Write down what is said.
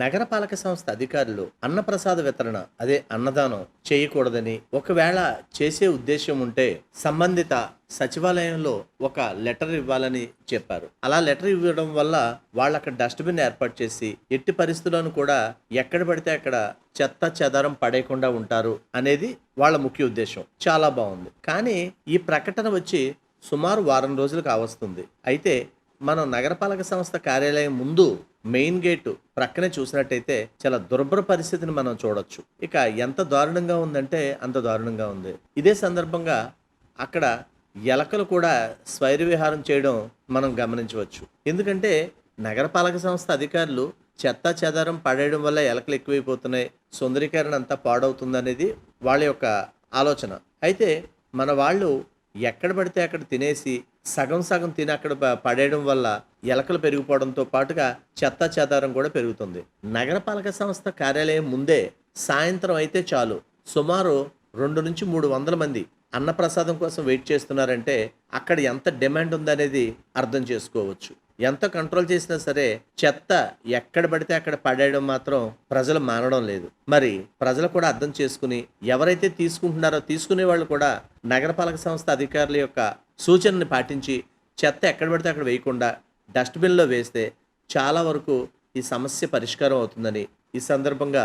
నగరపాలక సంస్థ అధికారులు అన్నప్రసాద వితరణ అదే అన్నదానం చేయకూడదని ఒకవేళ చేసే ఉద్దేశం ఉంటే సంబంధిత సచివాలయంలో ఒక లెటర్ ఇవ్వాలని చెప్పారు. అలా లెటర్ ఇవ్వడం వల్ల వాళ్ళు అక్కడ డస్ట్బిన్ ఏర్పాటు చేసి ఎట్టి పరిస్థితుల్లోనూ కూడా ఎక్కడ పడితే అక్కడ చెత్త చెదారం పడేయకుండా ఉంటారు అనేది వాళ్ళ ముఖ్య ఉద్దేశం చాలా బాగుంది. కానీ ఈ ప్రకటన వచ్చి సుమారు వారం రోజులు కావస్తుంది అయితే మనం నగరపాలక సంస్థ కార్యాలయం ముందు మెయిన్ గేట్ ప్రక్కనే చూసినట్టయితే చాలా దుర్భర పరిస్థితిని మనం చూడొచ్చు. ఇక ఎంత దారుణంగా ఉందంటే అంత దారుణంగా ఉంది. ఇదే సందర్భంగా అక్కడ ఎలకలు కూడా స్వైర విహారం చేయడం మనం గమనించవచ్చు. ఎందుకంటే నగరపాలక సంస్థ అధికారులు చెత్త చెదారం పడేయడం వల్ల ఎలకలు ఎక్కువైపోతున్నాయి. సుందరీకరణ అంతా పాడవుతుందనేది వాళ్ళ యొక్క ఆలోచన. అయితే మన వాళ్ళు ఎక్కడ పడితే అక్కడ తినేసి సగం సగం తిని అక్కడ పడేయడం వల్ల ఎలకలు పెరిగిపోవడంతో పాటుగా చెత్త చెదారం కూడా పెరుగుతుంది. నగరపాలక సంస్థ కార్యాలయం ముందే సాయంత్రం అయితే చాలు. సుమారు రెండు నుంచి మూడు వందల మంది అన్నప్రసాదం కోసం వెయిట్ చేస్తున్నారంటే అక్కడ ఎంత డిమాండ్ ఉందనేది అర్థం చేసుకోవచ్చు. ఎంత కంట్రోల్ చేసినా సరే చెత్త ఎక్కడ పడితే అక్కడ పడేయడం మాత్రం ప్రజలు మానడం లేదు. మరి ప్రజలు కూడా అర్థం చేసుకుని ఎవరైతే తీసుకుంటున్నారో తీసుకునే వాళ్ళు కూడా నగరపాలక సంస్థ అధికారుల యొక్క సూచనని పాటించి చెత్త ఎక్కడ పడితే అక్కడ వేయకుండా డస్ట్బిన్లో వేస్తే చాలా వరకు ఈ సమస్య పరిష్కారం అవుతుందని ఈ సందర్భంగా